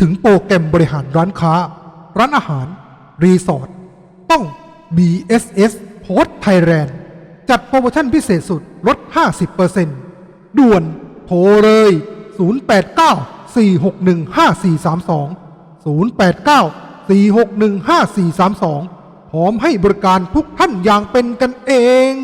ถึงโปรแกรมบริหารร้านค้า ร้านอาหาร รีสอร์ทต้อง BSS Post Thailand จัดโปรโมชั่นพิเศษสุดลด 50%ด่วนโทรเลย 089 461 5432 089 461 5432 พร้อมให้บริการทุกท่านอย่างเป็นกันเอง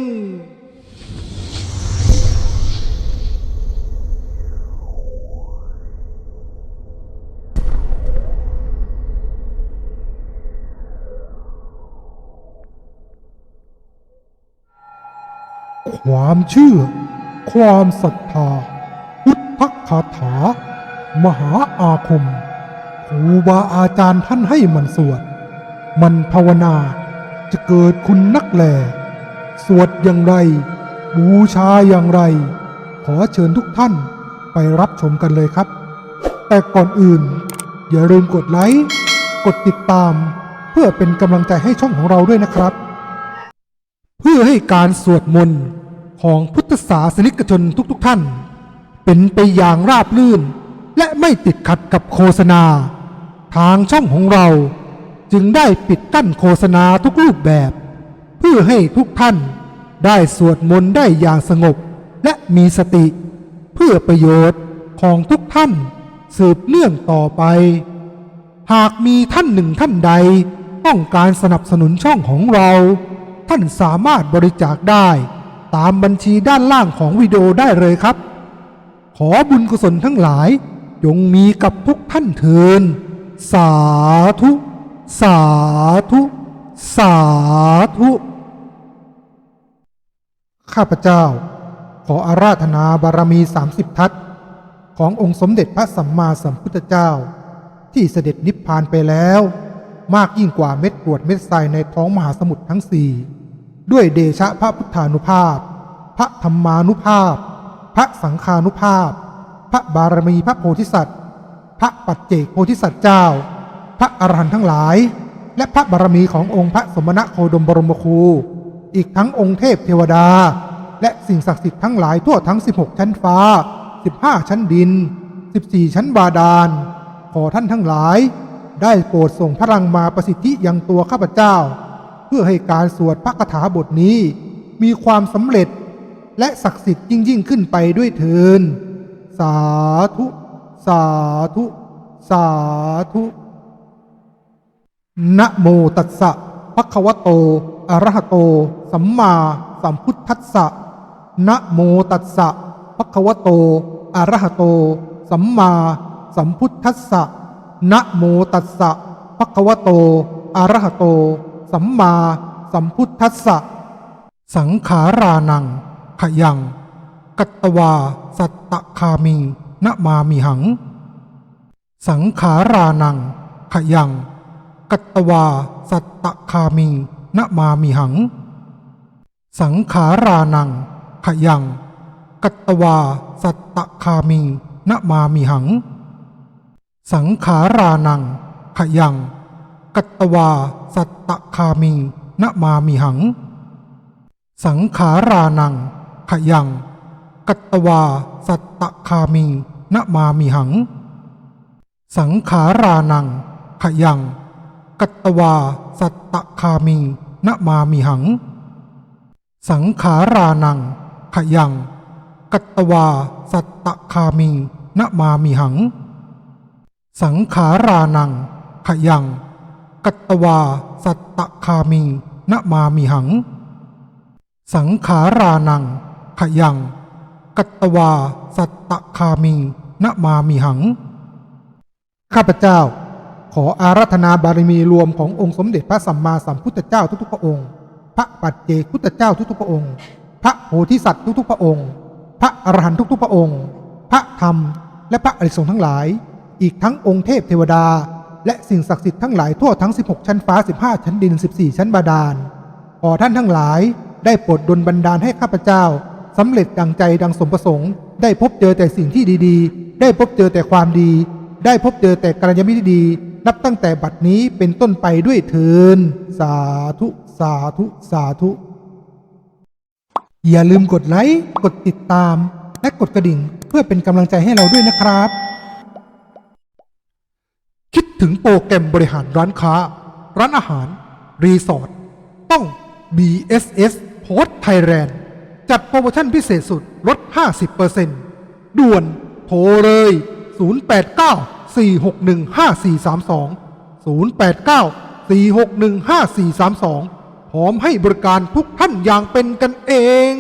ความเชื่อ ความศรัทธา พุทธคาถา มหาอาคมครูบาอาจารย์ท่านให้มันสวด มันภาวนาจะเกิดคุณนักแล สวดอย่างไร บูชาอย่างไร ขอเชิญทุกท่านไปรับชมกันเลยครับ แต่ก่อนอื่น อย่าลืมกดไลค์ กดติดตาม เพื่อเป็นกำลังใจให้ช่องของเราด้วยนะครับ เพื่อให้การสวดมนต์ ของพุทธศาสนิกชนทุกๆทท่าน เป็นไปอย่างราบรื่น และไม่ติดขัดกับโฆษณา ทางช่องของเราจึงได้ปิดกั้นโฆษณาทุกรูปแบบ เพื่อให้ทุกท่านได้สวดมนต์ได้อย่างสงบและมีสติ เพื่อประโยชน์ของทุกท่านสืบเนื่องต่อไป หากมีท่านหนึ่งท่านใด ต้องการสนับสนุนช่องของเรา ท่านสามารถบริจาคได้ ตามบัญชีด้านล่างของวิดีโอได้เลยครับ ขอบุญกุศลทั้งหลายจงมีกับทุกท่านเทิน สาธุ สาธุ สาธุ ข้าพเจ้า ขออาราธนาบารมี 30 ทัศขององค์สมเด็จพระสัมมาสัมพุทธเจ้า ที่เสด็จนิพพานไปแล้ว มากยิ่งกว่าเม็ดกรวดเม็ดทรายในท้องมหาสมุทรทั้งสี่ ด้วยเดชะพระพุทธานุภาพ พระธรรมานุภาพ พระสังฆานุภาพ พระบารมีพระโพธิสัตว์ พระปัจเจกโพธิสัตว์เจ้า พระอรหันต์ทั้งหลาย และพระบารมีขององค์พระสมณะโคดมบรมครู อีกทั้งองค์เทพเทวดา และสิ่งศักดิ์สิทธิ์ทั้งหลายทั่วทั้ง 16 ชั้นฟ้า 15 ชั้นดิน 14 ชั้นบาดาล ขอท่านทั้งหลาย ได้โปรดส่งพลังมาประสิทธิยังตัวข้าพเจ้า พื่อให้การสวดพระคาถาบทนี้ มีความสำเร็จและศักดิ์สิทธิ์ยิ่งยิ่งขึ้นไปด้วยเทินสาธุ สาธุ สาธุนะโมตัสสะภะคะวะโต อะระหะโต สัมมาสัมพุทธัสสะนะโมตัสสะภะคะวะโต อะระหะโต สัมมาสัมพุทธัสสะนะโมตัสสะภะคะวะโต อะระหะโต สัมมาสัมพุทธัสสะ สังขารานัง ขยัง กัตตวา สัตตคามิงนมามิหัง สังขารานัง ขยัง กัตตวา สัตตคามิงนมามิหัง สังขารานัง ขยัง กัตตวา สัตตคามิงนมามิหัง สังขารานัง ขยัง กัตตวา สัตตคามิงนมามิหัง สังขารานัง ขยัง กัตตวา สัตตคามิงนมามิหัง สังขารานัง ขยัง กัตตวา สัตตคามิงนมามิหัง สังขารานัง ขยัง กัตตวา สัตตคามิงนมามิหัง สังขารานัง ขยัง กัตตวา สัตตคามิงนมามิหัง สังขารานัง ขยัง กัตตวา สัตตคามิงนมามิหัง ข้าพเจ้า ขออารัธนาบารมีรวมขององค์สมเด็จพระสัมมาสัมพุทธเจ้าทุกๆพระองค์ พระปัจเจกพุทธเจ้าทุกๆพระองค์ พระโพธิสัตว์ทุกๆพระองค์ พระอรหันต์ทุกๆพระองค์ พระธรรมและพระอริยสงฆ์ทั้งหลาย อีกทั้งองค์เทพเทวดา และสิ่งศักดิ์สิทธิ์ทั้งหลายทั่วทั้ง 16 ชั้นฟ้า 15 ชั้นดิน 14 ชั้นบาดาล ขอท่านทั้งหลายได้โปรดดลบันดาลให้ข้าพเจ้าสำเร็จดังใจดังสมประสงค์ ได้พบเจอแต่สิ่งที่ดีๆ ได้พบเจอแต่ความดี ได้พบเจอแต่กัลยาณมิตรดีนับตั้งแต่บัดนี้เป็นต้นไปด้วยเทินสาธุ สาธุ สาธุ อย่าลืมกดไลค์ กดติดตาม และกดกระดิ่งเพื่อเป็นกำลังใจให้เราด้วยนะครับ ถึงโปรแกรมบริหารร้านค้า ร้านอาหาร รีสอร์ทต้อง BSS Post Thailand จัดโปรโมชั่นพิเศษสุดลด 50%ด่วนโทรเลย 089 461 5432 089 461 5432 พร้อมให้บริการทุกท่านอย่างเป็นกันเอง